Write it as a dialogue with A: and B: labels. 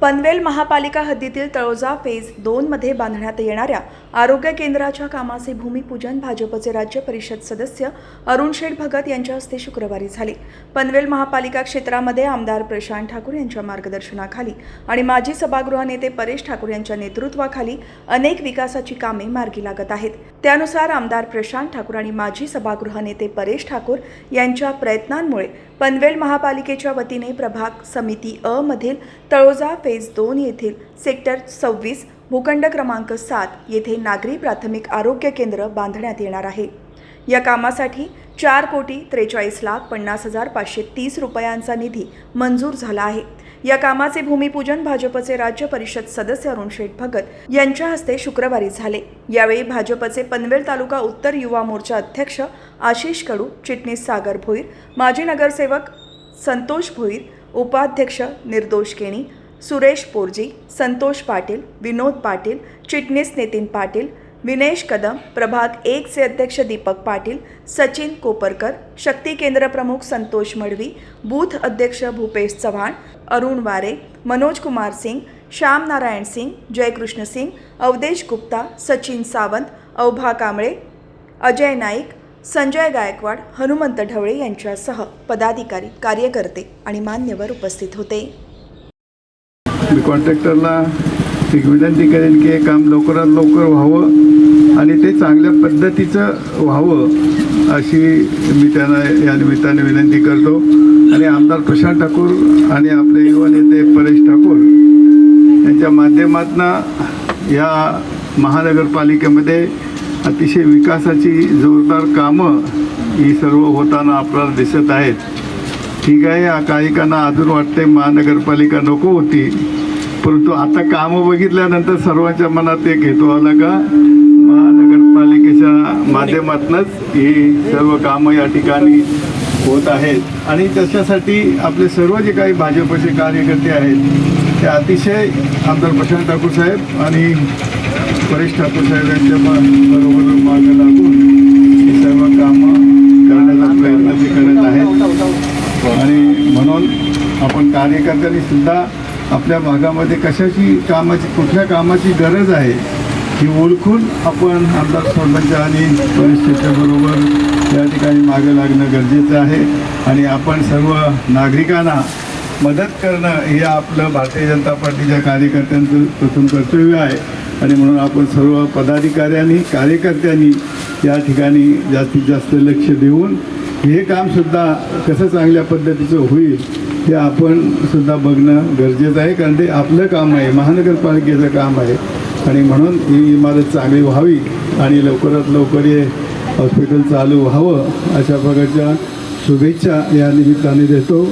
A: पनवेल महापालिका हद्दीतील तळोजा फेज दोनमध्ये बांधण्यात येणाऱ्या आरोग्य केंद्राच्या कामाचे भूमिपूजन भाजपचे राज्य परिषद सदस्य अरुण शेठ भगत यांच्या हस्ते शुक्रवारी झाले. पनवेल महापालिका क्षेत्रामध्ये आमदार प्रशांत ठाकूर यांच्या मार्गदर्शनाखाली आणि माजी सभागृह नेते परेश ठाकूर यांच्या नेतृत्वाखाली अनेक विकासाची कामे मार्गी लागत आहेत. त्यानुसार आमदार प्रशांत ठाकूर आणि माजी सभागृह नेते परेश ठाकूर यांच्या प्रयत्नांमुळे पनवेल महापालिकेच्या वतीने प्रभाग समिती अ मधील तळोजा फेज दोन येथील सेक्टर सव्वीस भूखंड क्रमांक सात येथे नागरी प्राथमिक आरोग्य केंद्र बांधण्यात येणार आहे. या कामासाठी चार कोटी त्रेचाळीस लाख पन्नास हजार पाचशे तीस रुपयांचा निधी मंजूर झाला आहे. या कामाचे भूमिपूजन भाजपचे राज्य परिषद सदस्य अरुण शेठ भगत यांच्या हस्ते शुक्रवारी झाले. यावेळी भाजपचे पनवेल तालुका उत्तर युवा मोर्चा अध्यक्ष आशिष कडू चिटणीस सागर भोईर माजी नगरसेवक संतोष भोईर उपाध्यक्ष निर्दोष केणी सुरेश पोरजी संतोष पाटील विनोद पाटील चिटणीस नितीन पाटील विनेश कदम प्रभाग एकचे अध्यक्ष दीपक पाटील सचिन कोपरकर शक्ती केंद्र प्रमुख संतोष मडवी बूथ अध्यक्ष भूपेश चव्हाण अरुण वारे मनोज कुमार सिंग श्याम नारायण सिंग जयकृष्ण सिंग अवधेश गुप्ता सचिन सावंत अवभा कांबळे अजय नाईक संजय गायकवाड हनुमंत ढवळे यांच्यासह पदाधिकारी कार्यकर्ते आणि मान्यवर उपस्थित होते.
B: मी कॉन्ट्रॅक्टरला एक विनंती करेन की हे काम लवकरात लवकर व्हावं आणि ते चांगल्या पद्धतीचं व्हावं अशी मी त्यांना या निमित्ताने विनंती करतो. आणि आमदार प्रशांत ठाकूर आणि आपले युवा नेते परेश ठाकूर यांच्या माध्यमातून या महानगरपालिकेमध्ये अतिशय विकासाची जोरदार कामं ही सर्व होताना आपल्याला दिसत आहेत. ठीक आहे या काहीकांना अजून वाटते महानगरपालिका नको होती. परंतु आता कामं बघितल्यानंतर सर्वांच्या मनात एक हेतू आला का? महानगरपालिकेच्या माध्यमातूनच ही सर्व कामं या ठिकाणी होत आहेत. आणि त्याच्यासाठी आपले सर्व जे काही भाजपचे कार्यकर्ते आहेत ते अतिशय आमदार प्रशांत ठाकूर साहेब आणि परेश ठाकूर साहेब यांच्या बरोबर मार्ग लागून ही सर्व कामं करण्याचा प्रयत्न ते करत आहेत. आणि म्हणून आपण कार्यकर्त्यांनी सुद्धा आपल्या भागामध्ये कशाची कामाची कुठल्या कामाची गरज आहे ही ओळखून आपण आमदार सरपंच आणि परिस्थितीबरोबर या ठिकाणी मागे लागणं गरजेचं आहे. आणि आपण सर्व नागरिकांना मदत करणं हे आपलं भारतीय जनता पार्टीच्या कार्यकर्त्यांचं प्रथम कर्तव्य आहे. आणि म्हणून आपण सर्व पदाधिकाऱ्यांनी कार्यकर्त्यांनी या ठिकाणी जास्तीत जास्त लक्ष देऊन हे कामसुद्धा कसं चांगल्या पद्धतीचं होईल हे आपण सुद्धा बघणं गरजेचं आहे कारण ते आपलं काम आहे महानगरपालिकेचं काम आहे. आणि म्हणून ही इमारत चांगली व्हावी आणि लवकरात लवकर हे हॉस्पिटल चालू व्हावं अशा प्रकारच्या शुभेच्छा या निमित्ताने देतो.